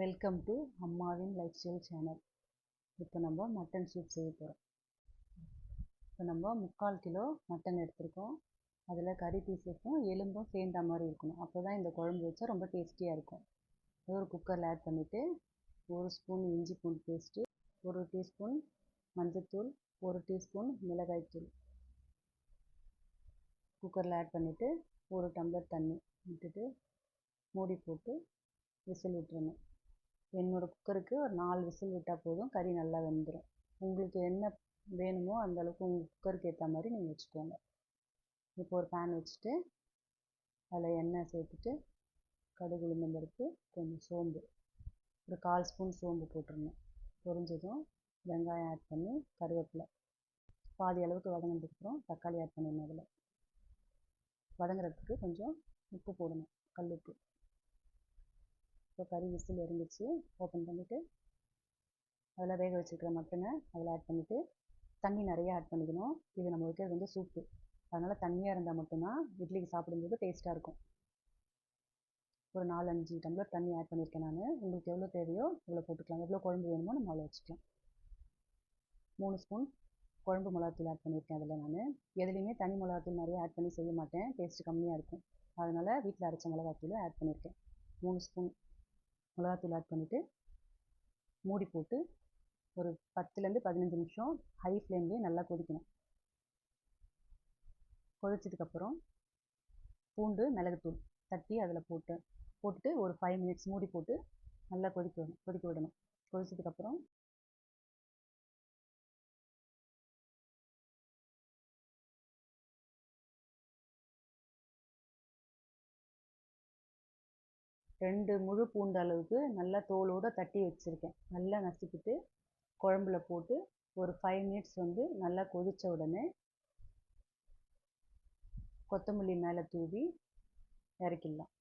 Welcome to அம்மாவின் lifestyle channel இப்போ நம்ம மட்டன் சூப் செய்ய போகிறோம் இப்போ நம்ம முக்கால் கிலோ மட்டன் எடுத்திருக்கோம். அதில் கறி பீசஸும் எலும்பும் சேர்ந்த மாதிரி இருக்கணும். அப்போ தான் இந்த குழம்பு வச்சா ரொம்ப டேஸ்டியாக இருக்கும். ஒரு குக்கரில் ஆட் பண்ணிவிட்டு ஒரு ஸ்பூன் இஞ்சி பூண்டு பேஸ்ட்டு ஒரு டீஸ்பூன் மஞ்சள்தூள் ஒரு டீஸ்பூன் மிளகாய்த்தூள் குக்கரில் ஆட் பண்ணிவிட்டு ஒரு டம்ளர் தண்ணி விட்டுட்டு மூடி போட்டு விசில் விட்டுறணும். என்னோடய குக்கருக்கு ஒரு நாலு விசில் விட்டால் போதும் கறி நல்லா வெந்துடும் உங்களுக்கு என்ன வேணுமோ அந்த அளவுக்கு உங்கள் குக்கருக்கு ஏற்ற மாதிரி நீங்கள் வச்சுக்கோங்க. இப்போ ஒரு பேன் வச்சுட்டு அதில் எண்ணெய் சேர்த்துட்டு கடுகு உளுந்தம் பருப்பு கொஞ்சம் சோம்பு. ஒரு கால் ஸ்பூன் சோம்பு போட்டுருணும் பொரிஞ்சதும் வெங்காயம் ஆட் பண்ணி கருவேப்பிலை. பாதி அளவுக்கு வதங்கினதுக்கப்புறம் தக்காளி ஆட் பண்ணிடணும் அதில். வதங்குறதுக்கு கொஞ்சம் உப்பு போடணும் கல் உப்பு. இப்போ கறி விசில் இருந்துச்சு. ஓப்பன் பண்ணிவிட்டு அதில் வேக வச்சுருக்கிற மட்டனை அதில் ஆட் பண்ணிவிட்டு தண்ணி நிறையா ஆட் பண்ணிக்கணும். இது நம்ம வைக்கிறது வந்து சூப்பு அதனால் தண்ணியாக இருந்தால் மட்டும்தான் இட்லிக்கு சாப்பிடும்போது டேஸ்ட்டாக இருக்கும். ஒரு நாலஞ்சு டம்ளர் தண்ணி ஆட் பண்ணியிருக்கேன் நான். உங்களுக்கு எவ்வளோ தேவையோ இவ்வளோ போட்டுக்கலாம். எவ்வளோ குழம்பு வேணுமோ நம்ம அவ்வளோ வச்சுக்கலாம். மூணு ஸ்பூன் குழம்பு மிளகாத்தூள் ஆட் பண்ணியிருக்கேன் அதில் நான். எதுலேயுமே தனி மிளகாத்தூள் நிறைய ஆட் பண்ணி செய்ய மாட்டேன். டேஸ்ட்டு கம்மியாக இருக்கும். அதனால் வீட்டில் அரைச்ச மிளகாத்தூள் ஆட் பண்ணியிருக்கேன் மூணு ஸ்பூன் மிளகாத்தூள் ஆட் பண்ணிவிட்டு மூடி போட்டு ஒரு பத்துலேருந்து பதினஞ்சு நிமிஷம் ஹை ஃப்ளேம்லேயே நல்லா கொதிக்கணும். கொதிச்சதுக்கப்புறம் பூண்டு மிளகுத்தூள் தட்டி அதில் போட்டு போட்டுட்டு ஒரு ஃபைவ் மினிட்ஸ் மூடி போட்டு நல்லா கொதிக்க விடணும் கொதிக்க விடணும். கொதிச்சதுக்கப்புறம் ரெண்டு முழு பூண்டு அளவுக்கு நல்லா தோலோடு தட்டி வச்சுருக்கேன். நல்லா நசுக்கிட்டு குழம்புல போட்டு ஒரு ஃபைவ் மினிட்ஸ் வந்து நல்லா கொதித்த உடனே கொத்தமல்லி மேலே தூவி இறக்கிடலாம்.